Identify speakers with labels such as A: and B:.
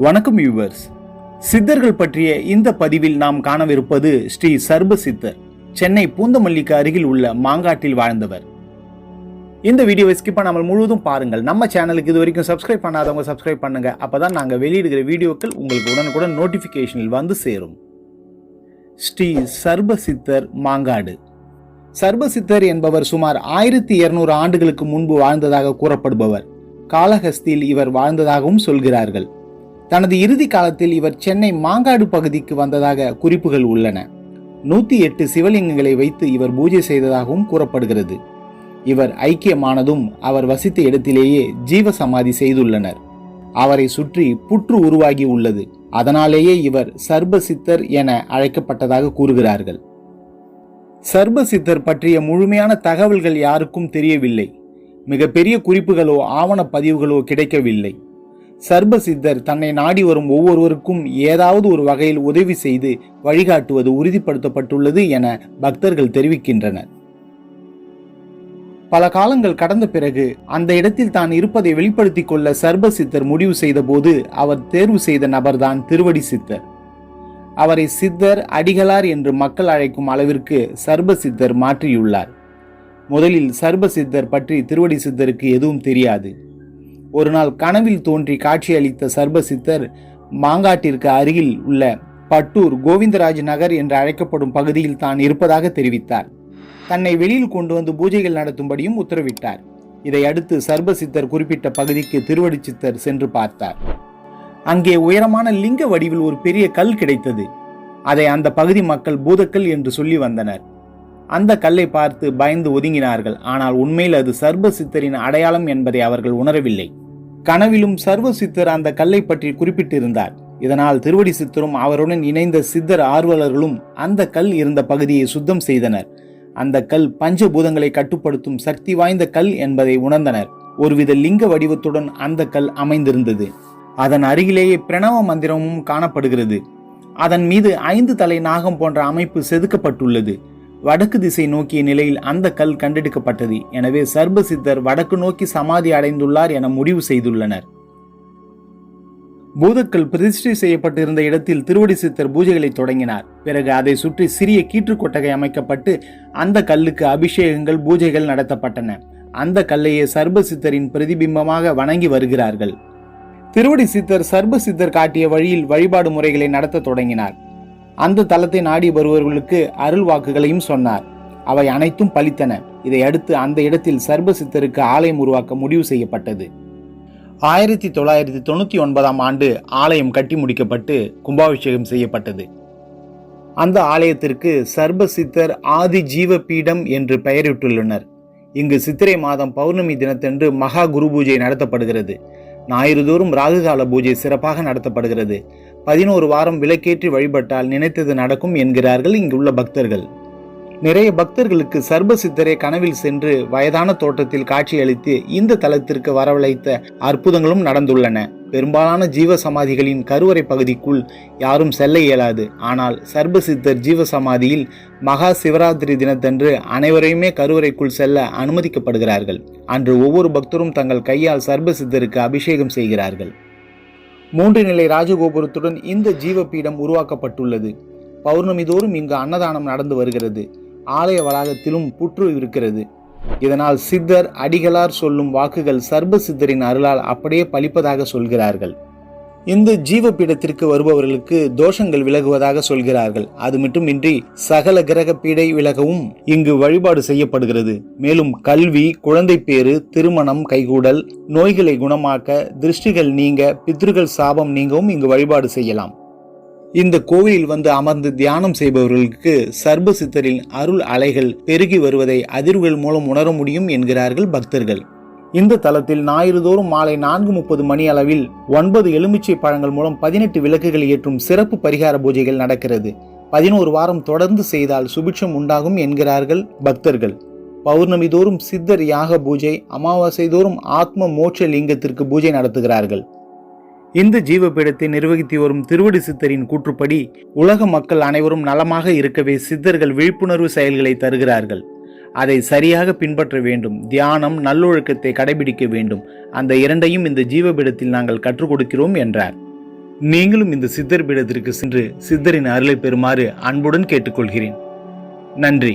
A: வணக்கம் யூவர்ஸ் சித்தர்கள் பற்றிய இந்த பதிவில் நாம் காணவிருப்பது ஸ்ரீ சர்ப சித்தர் சென்னை பூந்தமல்லிக்கு அருகில் உள்ள மாங்காட்டில் வாழ்ந்தவர். இந்த வீடியோவை ஸ்கிப் பண்ணாமல் முழுவதும் பாருங்கள். நம்ம சேனலுக்கு இது வரைக்கும் சப்ஸ்கிரைப் பண்ணாதவங்க சப்ஸ்கிரைப் பண்ணுங்க. அப்பதான் நாங்கள் வெளியிடுகிற வீடியோக்கள் உங்களுக்கு உடனுக்குடன் நோட்டிஃபிகேஷனில் வந்து சேரும். ஸ்ரீ சர்ப சித்தர் மாங்காடு. சர்பசித்தர் என்பவர் சுமார் ஆயிரத்தி இருநூறு ஆண்டுகளுக்கு முன்பு வாழ்ந்ததாக கூறப்படுபவர். காளஹஸ்தியில் இவர் வாழ்ந்ததாகவும் சொல்கிறார்கள். தனது இறுதி காலத்தில் இவர் சென்னை மாங்காடு பகுதிக்கு வந்ததாக குறிப்புகள் உள்ளன. நூத்தி எட்டு சிவலிங்கங்களை வைத்து இவர் பூஜை செய்ததாகவும் கூறப்படுகிறது. இவர் ஐக்கியமானதும் அவர் வசித்த இடத்திலேயே ஜீவ சமாதி செய்துள்ளனர். அவரை சுற்றி புற்று உருவாகி உள்ளது. அதனாலேயே இவர் சர்பசித்தர் என அழைக்கப்பட்டதாக கூறுகிறார்கள். சர்பசித்தர் பற்றிய முழுமையான தகவல்கள் யாருக்கும் தெரியவில்லை. மிகப்பெரிய குறிப்புகளோ ஆவண பதிவுகளோ கிடைக்கவில்லை. சர்பசித்தர் தன்னை நாடி வரும் ஒவ்வொருவருக்கும் ஏதாவது ஒரு வகையில் உதவி செய்து வழிகாட்டுவது உறுதிப்படுத்தப்பட்டுள்ளது என பக்தர்கள் தெரிவிக்கின்றனர். பல காலங்கள் கடந்த பிறகு அந்த இடத்தில் தான் இருப்பதை வெளிப்படுத்திக் கொள்ள சர்பசித்தர் முடிவு செய்தபோது அவர் தேர்வு செய்த நபர்தான் திருவடி சித்தர். அவரை சித்தர் அடிகளார் என்று மக்கள் அழைக்கும் அளவிற்கு சர்ப சித்தர் மாற்றியுள்ளார். முதலில் சர்ப சித்தர் பற்றி திருவடி சித்தருக்கு எதுவும் தெரியாது. ஒரு நாள் கனவில் தோன்றி காட்சியளித்த சர்பசித்தர் மாங்காட்டிற்கு அருகில் உள்ள பட்டூர் கோவிந்தராஜ் நகர் என்று அழைக்கப்படும் பகுதியில் தான் இருப்பதாக தெரிவித்தார். தன்னை வெளியில் கொண்டு வந்து பூஜைகள் நடத்தும்படியும் உத்தரவிட்டார். இதை அடுத்து சித்தர் குறிப்பிட்ட பகுதிக்கு திருவடிச்சித்தர் சென்று பார்த்தார். அங்கே உயரமான லிங்க வடிவில் ஒரு பெரிய கல் கிடைத்தது. அதை அந்த பகுதி மக்கள் பூதக்கல் என்று சொல்லி வந்தனர். அந்த கல்லை பார்த்து பயந்து ஒதுங்கினார்கள். ஆனால் உண்மையில் அது சர்பசித்தரின் அடையாளம் என்பதை அவர்கள் உணரவில்லை. கனவிலும் சர்வ சித்தர் அந்த கல்லை பற்றி குறிப்பிட்டிருந்தார். இதனால் திருவடி சித்தரும் அவருடன் இணைந்த சித்தர் ஆர்வலர்களும் அந்த கல் இருந்த பகுதியை சுத்தம் செய்தனர். அந்த கல் பஞ்சபூதங்களை கட்டுப்படுத்தும் சக்தி வாய்ந்த கல் என்பதை உணர்ந்தனர். ஒருவித லிங்க வடிவத்துடன் அந்த கல் அமைந்திருந்தது. அதன் அருகிலேயே பிரணவ மந்திரமும் காணப்படுகிறது. அதன் மீது ஐந்து தலை நாகம் போன்ற அமைப்பு செதுக்கப்பட்டுள்ளது. வடக்கு திசை நோக்கிய நிலையில் அந்த கல் கண்டெடுக்கப்பட்டது. எனவே சர்ப சித்தர் வடக்கு நோக்கி சமாதி அடைந்துள்ளார் என முடிவு செய்துள்ளனர். பூதக்கல் பிரதிஷ்டை செய்யப்பட்டிருந்த இடத்தில் திருவடி சித்தர் பூஜைகளை தொடங்கினார். பிறகு அதை சுற்றி சிறிய கீற்று கொட்டகை அமைக்கப்பட்டு அந்த கல்லுக்கு அபிஷேகங்கள் பூஜைகள் நடத்தப்பட்டன. அந்த கல்லையே சர்ப சித்தரின் பிரதிபிம்பமாக வணங்கி வருகிறார்கள். திருவடி சித்தர் சர்ப சித்தர் காட்டிய வழியில் வழிபாடு முறைகளை நடத்த தொடங்கினார். அந்த தலத்தை நாடி வருபவர்களுக்கு அருள் வாக்குகளையும் சொன்னார். அவை அனைத்தும் பலித்தன. இதை அடுத்து அந்த இடத்தில் சர்ப சித்தருக்கு ஆலயம் உருவாக்க முடிவு செய்யப்பட்டது. ஆயிரத்தி தொள்ளாயிரத்தி தொண்ணூத்தி ஒன்பதாம் ஆண்டு ஆலயம் கட்டி முடிக்கப்பட்டு கும்பாபிஷேகம் செய்யப்பட்டது. அந்த ஆலயத்திற்கு சர்ப சித்தர் ஆதி ஜீவ பீடம் என்று பெயரிட்டுள்ளனர். இங்கு சித்திரை மாதம் பௌர்ணமி தினத்தன்று மகா குரு பூஜை நடத்தப்படுகிறது. ஞாயிறுதோறும் ராகுகால பூஜை சிறப்பாக நடத்தப்படுகிறது. பதினோரு வாரம் விளக்கேற்றி வழிபட்டால் நினைத்தது நடக்கும் என்கிறார்கள் இங்குள்ள பக்தர்கள். நிறைய பக்தர்களுக்கு சர்பசித்தரே கனவில் சென்று வயதான தோட்டத்தில் காட்சியளித்து இந்த தலத்திற்கு வரவழைத்த அற்புதங்களும் நடந்துள்ளன. பெரும்பாலான ஜீவ சமாதிகளின் கருவறை பகுதிக்குள் யாரும் செல்ல இயலாது. ஆனால் சர்பசித்தர் ஜீவ சமாதியில் மகா சிவராத்திரி தினத்தன்று அனைவரையுமே கருவறைக்குள் செல்ல அனுமதிக்கப்படுகிறார்கள். அன்று ஒவ்வொரு பக்தரும் தங்கள் கையால் சர்பசித்தருக்கு அபிஷேகம் செய்கிறார்கள். மூன்று நிலை ராஜகோபுரத்துடன் இந்த ஜீவபீடம் உருவாக்கப்பட்டுள்ளது. பௌர்ணமிதோறும் இங்கு அன்னதானம் நடந்து வருகிறது. ஆலய வளாகத்திலும் புற்று இருக்கிறது. இதனால் சித்தர் அடிகளார் சொல்லும் வாக்குகள் சர்ப சித்தரின் அருளால் அப்படியே பலிப்பதாக சொல்கிறார்கள். இந்த ஜீவபீடத்திற்கு வருபவர்களுக்கு தோஷங்கள் விலகுவதாக சொல்கிறார்கள். அது மட்டுமின்றி சகல கிரக பீடை விலகவும் இங்கு வழிபாடு செய்யப்படுகிறது. மேலும் கல்வி குழந்தை பேறு திருமணம் கைகூடல் நோய்களை குணமாக்க திருஷ்டிகள் நீங்க பித்ருகள் சாபம் நீங்கவும் இங்கு வழிபாடு செய்யலாம். இந்த கோவிலில் வந்து அமர்ந்து தியானம் செய்பவர்களுக்கு சர்ப சித்தரின் அருள் அலைகள் பெருகி வருவதை அதிர்வுகள் மூலம் உணர முடியும் என்கிறார்கள் பக்தர்கள். இந்த தலத்தில் ஞாயிறுதோறும் மாலை நான்கு முப்பது மணி அளவில் ஒன்பது எலுமிச்சை பழங்கள் மூலம் பதினெட்டு விளக்குகள் ஏற்றும் சிறப்பு பரிகார பூஜைகள் நடக்கிறது. பதினோரு வாரம் தொடர்ந்து செய்தால் சுபிட்சம் உண்டாகும் என்கிறார்கள் பக்தர்கள். பௌர்ணமி தோறும் சித்தர் யாக பூஜை அமாவாசை தோறும் ஆத்ம மோட்ச லிங்கத்திற்கு பூஜை நடத்துகிறார்கள். இந்த ஜீவபீடத்தை நிர்வகித்து வரும் திருவடி சித்தரின் கூற்றுப்படி உலக மக்கள் அனைவரும் நலமாக இருக்கவே சித்தர்கள் விழிப்புணர்வு செயல்களை தருகிறார்கள். அதை சரியாக பின்பற்ற வேண்டும் தியானம் நல்லொழுக்கத்தை கடைபிடிக்க வேண்டும். அந்த இரண்டையும் இந்த ஜீவபீடத்தில் நாங்கள் கற்றுக் கொடுக்கிறோம் என்றார். நீங்களும் இந்த சித்தர் பீடத்திற்கு சென்று சித்தரின் அருளை பெறுமாறு அன்புடன் கேட்டுக்கொள்கிறேன். நன்றி.